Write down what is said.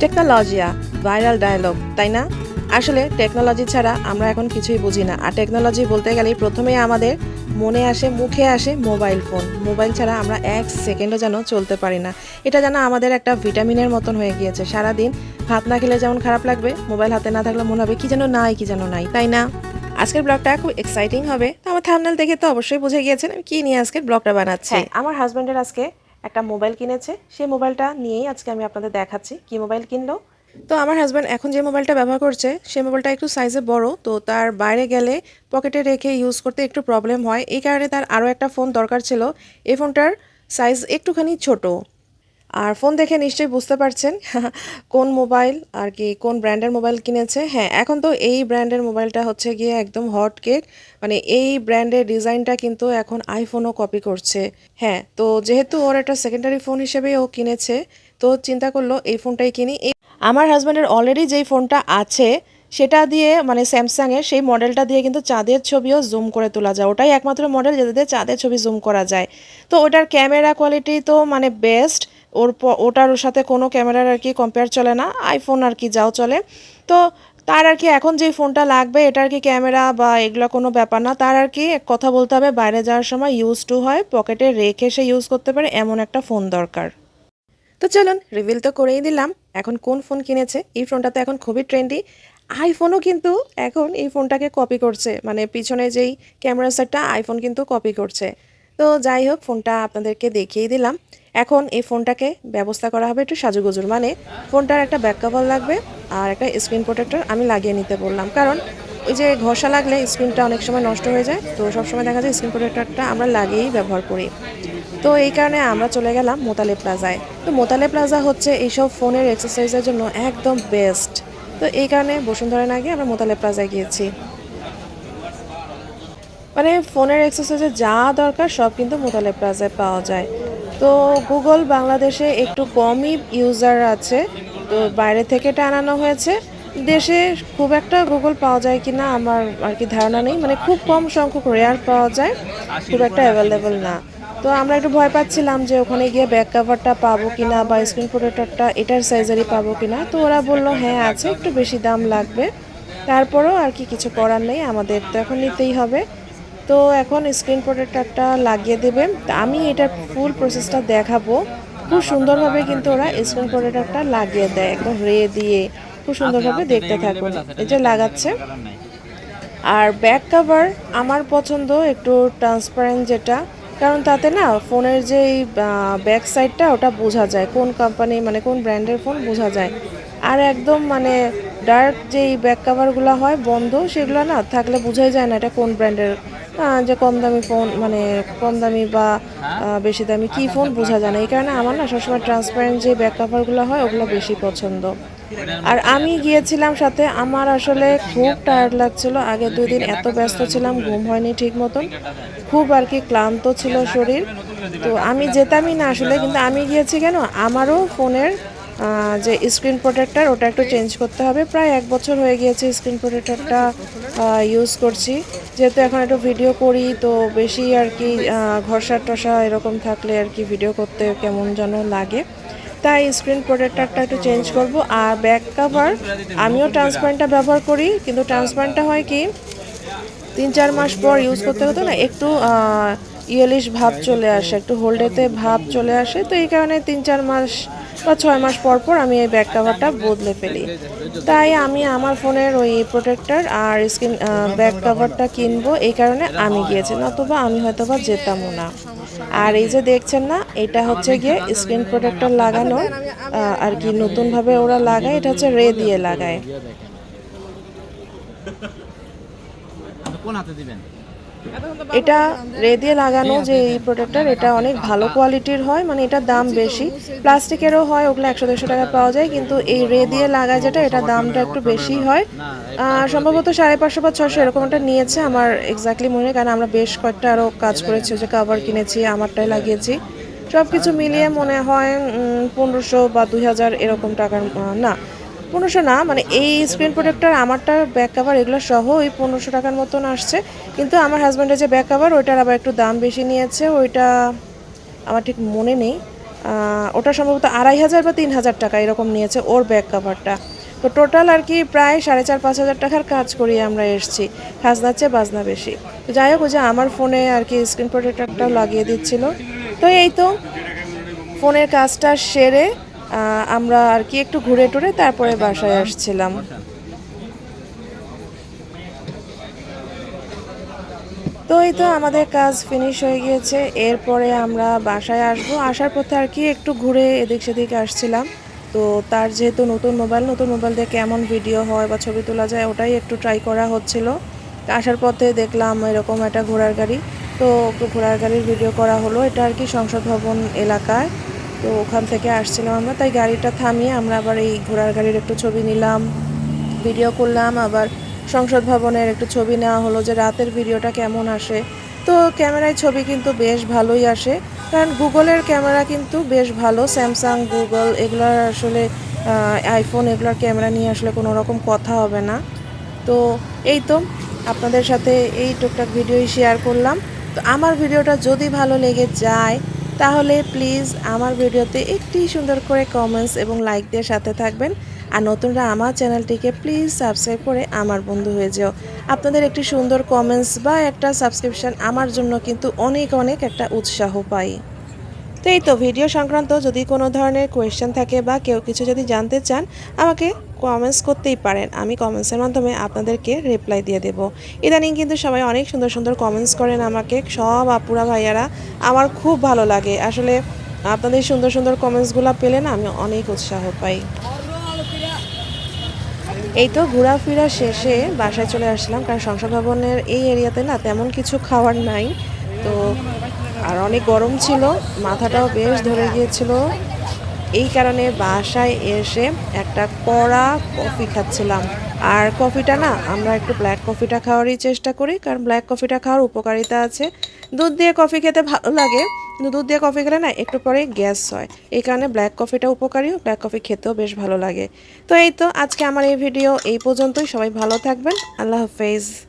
টেকনোলজিয়া viral dialogue তাই না? আসলে টেকনোলজি ছাড়া আমরা এখন কিছুই বুঝি না। আর টেকনোলজি বলতে গেলেই প্রথমেই আমাদের মনে আসে মুখে আসে মোবাইল ফোন মোবাইল ছাড়া আমরা এক সেকেন্ডও যেন চলতে পারি না। এটা যেন আমাদের একটা ভিটামিনের মতন হয়ে গিয়েছে। সারাদিন ভাত না খেলে যেমন খারাপ লাগবে মোবাইল হাতে না থাকলে মনে হবে কি যেন নাই কি যেন নাই তাই না? আজকের ব্লগটা খুব এক্সাইটিং হবে। তো আমার থামনাল দেখে তো অবশ্যই বুঝে গিয়েছেন আমি কি নিয়ে আজকের ব্লগটা বানাচ্ছি? হ্যাঁ, আমার হাজব্যান্ডের আজকে একটা মোবাইল কিনেছে। সেই মোবাইলটা নিয়েই আজকে আমি আপনাদের দেখাচ্ছি কি মোবাইল কিনলো। তো আমার হাজব্যান্ড এখন যে মোবাইলটা ব্যবহার করছে, সেই মোবাইলটা একটু সাইজে বড়, তো তার বাইরে গেলে পকেটে রেখে ইউজ করতে একটু প্রবলেম হয়। এই কারণে তার আরও একটা ফোন দরকার ছিল। এই ফোনটার সাইজ একটুখানি ছোট। আর ফোন দেখে নিশ্চয়ই বুঝতে পারছেন কোন মোবাইল আর কি কোন ব্র্যান্ডের মোবাইল কিনেছে। হ্যাঁ এখন তো এই ব্র্যান্ডের মোবাইলটা হচ্ছে গিয়ে একদম হট কেক মানে এই ব্র্যান্ডের ডিজাইনটা কিন্তু এখন আইফোনও কপি করছে। হ্যাঁ তো যেহেতু ওর একটা সেকেন্ডারি ফোন হিসেবে ও কিনেছে, তো চিন্তা করল এই ফোনটাই কিনি। আমার হাজব্যান্ডের অলরেডি যেই ফোনটা আছে, সেটা দিয়ে মানে স্যামসাংয়ের সেই মডেলটা দিয়ে কিন্তু চাঁদের ছবিও জুম করে তোলা যায়। ওটাই একমাত্র মডেল যেটা দিয়ে চাঁদের ছবি জুম করা যায়। তো ওটার ক্যামেরা কোয়ালিটি তো মানে বেস্ট ওর ওটার সাথে কোনো ক্যামেরার আর কি কম্পেয়ার চলে না আইফোন আর কি যাও চলে। তো তার আর কি এখন যে ফোনটা লাগবে এটা আর কি ক্যামেরা বা এগুলো কোনো ব্যাপার না। তার আর কি কথা বলতে হবে, বাইরে যাওয়ার সময় ইউজ টু হয় পকেটে রেখে সে ইউজ করতে পারে, এমন একটা ফোন দরকার। তো চলুন রিভিল তো করেই দিলাম, এখন কোন ফোন কিনেছে? এই ফোনটা তো এখন খুবই ট্রেন্ডি আইফোনও কিন্তু এখন এই ফোনটাকে কপি করছে মানে পিছনে যেই ক্যামেরা সেটটা আইফোন কিন্তু কপি করছে। তো যাই হোক, ফোনটা আপনাদেরকে দেখিয়ে দিলাম। এখন এই ফোনটাকে ব্যবস্থা করা হবে একটু সাজুগুজুর। মানে ফোনটার একটা ব্যাক কভার লাগবে আর একটা স্ক্রিন প্রোটেক্টর আমি লাগিয়ে নিতে বললাম। কারণ ওই যে ঘষা লাগলে স্ক্রিনটা অনেক সময় নষ্ট হয়ে যায়। তো সবসময় দেখা যায় স্ক্রিন প্রোটেক্টরটা আমরা লাগিয়েই ব্যবহার করি। তো এই কারণে আমরা চলে গেলাম মোতালে প্লাজায়। তো মোতালে প্লাজা হচ্ছে এইসব ফোনের এক্সারসাইজের জন্য একদম বেস্ট তো এই কারণে বসুন্ধরার আগে আমরা মোতালে প্লাজায় গিয়েছি। মানে ফোনের এক্সারসাইজে যা দরকার সব কিন্তু মোতালে প্লাজায় পাওয়া যায়। তো গুগল বাংলাদেশে একটু কমই ইউজার আছে, তো বাইরে থেকে এটা আনানো হয়েছে। দেশে খুব একটা গুগল পাওয়া যায় কি না আমার আর কি ধারণা নেই মানে খুব কম সংখ্যক রেয়ার পাওয়া যায়, খুব একটা অ্যাভেলেবেল না। তো আমরা একটু ভয় পাচ্ছিলাম যে ওখানে গিয়ে ব্যাক কাভারটা পাবো কিনা বা স্ক্রিন প্রোটেক্টরটা এটার সাইজেরই পাবো কিনা। তো ওরা বলল হ্যাঁ আছে, একটু বেশি দাম লাগবে। তারপরেও আর কি কিছু করার নেই, আমাদের তো এখন নিতেই হবে। তো এখন স্ক্রিন প্রোটেক্টরটা লাগিয়ে দেবে। তা আমি এটার ফুল প্রসেসটা দেখাবো। খুব সুন্দরভাবে কিন্তু ওরা স্ক্রিন প্রোটেক্টরটা লাগিয়ে দেয় একদম রে দিয়ে। খুব সুন্দরভাবে দেখতে থাকুন। এই যে লাগাচ্ছে। আর ব্যাক কাভার আমার পছন্দ একটু ট্রান্সপারেন্ট যেটা। কারণ তাতে না ফোনের যে ব্যাক সাইডটা ওটা বোঝা যায়। কোন কোম্পানি মানে কোন ব্র্যান্ডের ফোন বোঝা যায়। আর একদম মানে ডার্ক যেই ব্যাক কাভারগুলো হয় বন্ধ সেগুলো না থাকলে বোঝাই যায় না এটা কোন ব্র্যান্ডের যে কম দামি ফোন মানে কম দামি বা বেশি দামি কি ফোন বোঝা যায় না। এই কারণে আমার না সবসময় ট্রান্সপারেন্ট যে ব্যাক কভারগুলো হয়, ওগুলো বেশি পছন্দ। আর আমি গিয়েছিলাম সাথে, আমার আসলে খুব টায়ার্ড লাগছিল। আগে দুই দিন এত ব্যস্ত ছিলাম, ঘুম হয়নি ঠিক মতন। খুব আর কি ক্লান্ত ছিল শরীর। তো আমি যেতামই না আসলে, কিন্তু আমি গিয়েছি কেন? আমারও ফোনের যে স্ক্রিন প্রোটেক্টর ওটা একটু চেঞ্জ করতে হবে। প্রায় এক বছর হয়ে গিয়েছে স্ক্রিন প্রোটেক্টরটা ইউজ করছি। যেহেতু এখন একটু ভিডিও করি তো বেশি আর কি ঘষা টসা এরকম থাকলে আর কি ভিডিও করতে কেমন যেন লাগে। তাই স্ক্রিন প্রোটেক্টরটা একটু চেঞ্জ করব। আর ব্যাক কভার আমিও ট্রান্সপারেন্টটা ব্যবহার করি কিন্তু ট্রান্সপারেন্টটা হয় কি তিন চার মাস পর ইউজ করতে হতো না একটু ইয়েলিশ ভাব চলে আসে একটু হোল্ডেতে ভাব চলে আসে। তো এই কারণে তিন চার মাস বা ছয় মাস পর পর আমি এই ব্যাক কাভারটা বদলে ফেলি। তাই আমি আমার ফোনের ওই প্রোটেক্টর আর স্ক্রিন ব্যাক কাভারটা কিনবো এই কারণে আমি গিয়েছি, নতুবা আমি হয়তো বা যেতামও না। আর এই যে দেখছেন না, এটা হচ্ছে গিয়ে স্ক্রিন প্রোটেক্টর লাগানো আর কি নতুনভাবে ওরা লাগায়, এটা হচ্ছে রে দিয়ে লাগায়। কোন হাতে দিবেন? এটা রে দিয়ে লাগানো যে এই প্রোডাক্টটার এটা অনেক ভালো কোয়ালিটির হয় মানে এটার দাম বেশি। প্লাস্টিকেরও হয়, ওগুলো একশো দেড়শো টাকা পাওয়া যায়, কিন্তু এই রে দিয়ে লাগায় যেটা এটা দামটা একটু বেশি হয়। সম্ভবত সাড়ে পাঁচশো বা ছশো এরকম একটা নিয়েছে আমার এক্স্যাক্টলি মনে নেই কারণ আমরা বেশ কয়েকটা আরও কাজ করেছি যে কাভার কিনেছি, আমারটাই লাগিয়েছি। সব কিছু মিলিয়ে মনে হয় পনেরোশো বা দুই হাজার এরকম টাকার না। পনেরোশো না মানে এই স্ক্রিন প্রোটেক্টর আমারটা ব্যাক কাভার এগুলো সহ ওই পনেরোশো টাকার মতন আসছে। কিন্তু আমার হাজব্যান্ডের যে ব্যাক কাভার ওইটার আবার একটু দাম বেশি নিয়েছে, ওইটা আমার ঠিক মনে নেই। ওটা সম্ভবত আড়াই হাজার বা তিন হাজার টাকা এরকম নিয়েছে ওর ব্যাক কাভারটা তো টোটাল আর কি প্রায় সাড়ে চার, পাঁচ হাজার টাকার কাজ করিয়ে আমরা এসেছি, খাজনার চেয়ে বাজনা বেশি। তো যাই হোক যে আমার ফোনে আর কি স্ক্রিন প্রোটেক্টরটাও লাগিয়ে দিচ্ছিল। তো এই তো ফোনের কাজটা সেরে আমরা আর কি একটু ঘুরে টুরে তারপরে বাসায় আসছিলাম। তো এই তো আমাদের কাজ ফিনিশ হয়ে গিয়েছে। এরপরে আমরা বাসায় আসব। আসার পথে আর কি একটু ঘুরে এদিক সেদিক আসছিলাম। তো তার যেহেতু নতুন মোবাইল নতুন মোবাইল দিয়ে কেমন ভিডিও হয় বা ছবি তোলা যায় ওটাই একটু ট্রাই করা হচ্ছিল। আসার পথে দেখলাম এরকম একটা ঘোড়ার গাড়ি। তো ঘোড়ার গাড়ির ভিডিও করা হলো। এটা আর কি সংসদ ভবন এলাকায়। তো ওখান থেকে আসছিলাম আমরা, তাই গাড়িটা থামিয়ে আমরা আবার এই ঘোড়ার গাড়ির একটু ছবি নিলাম ভিডিও করলাম, আবার সংসদ ভবনের একটু ছবি নেওয়া হলো যে রাতের ভিডিওটা কেমন আসে। তো ক্যামেরায় ছবি কিন্তু বেশ ভালোই আসে, কারণ গুগলের ক্যামেরা কিন্তু বেশ ভালো, স্যামসাং, গুগল, এগুলোর আসলে আইফোন এগুলোর ক্যামেরা নিয়ে আসলে কোনো রকম কথা হবে না। তো এই তো, আপনাদের সাথে এই টুকটাক ভিডিওই শেয়ার করলাম। তো আমার ভিডিওটা যদি ভালো লেগে যায় তাহলে প্লিজ আমার ভিডিওতে একটি সুন্দর করে কমেন্টস এবং লাইক দিয়ে সাথে থাকবেন। আর নতুনরা আমার চ্যানেলটিকে প্লিজ সাবস্ক্রাইব করে আমার বন্ধু হয়ে যাও। আপনাদের একটি সুন্দর কমেন্টস বা একটা সাবস্ক্রিপশন আমার জন্য কিন্তু অনেক অনেক একটা উৎসাহ পাই। তো এই তো ভিডিও সংক্রান্ত যদি কোনো ধরনের কোয়েশ্চেন থাকে বা কেউ কিছু যদি জানতে চান, আমাকে কমেন্টস করতেই পারেন। আমি কমেন্টসের মাধ্যমে আপনাদেরকে রিপ্লাই দিয়ে দেব। ইদানিং কিন্তু সবাই অনেক সুন্দর সুন্দর কমেন্টস করেন আমাকে। সব আপুরা ভাইয়ারা। আমার খুব ভালো লাগে। আসলে আপনাদের সুন্দর সুন্দর কমেন্টসগুলো পেলে না আমি অনেক উৎসাহ পাই। এই তো ঘোরাফেরা শেষে বাসায় চলে আসলাম। কারণ সংসদ ভবনের এই এরিয়াতে না তেমন কিছু খাওয়ার নাই। তো আর অনেক গরম ছিল। মাথাটাও বেশ ধরে গিয়েছিল। এই কারণে বাসায় এসে একটা কড়া কফি খাচ্ছিলাম। আর কফিটা না, আমরা একটু ব্ল্যাক কফিটা খাওয়ারই চেষ্টা করি, কারণ ব্ল্যাক কফিটা খাওয়ার উপকারিতা আছে। দুধ দিয়ে কফি খেতে ভালো লাগে, কিন্তু দুধ দিয়ে কফি খেলে না একটু পরে গ্যাস হয়। এই কারণে ব্ল্যাক কফিটা উপকারী ব্ল্যাক কফি খেতেও বেশ ভালো লাগে। তো এই তো আজকে আমার এই ভিডিও, এই পর্যন্তই। সবাই ভালো থাকবেন। আল্লাহ হাফেজ।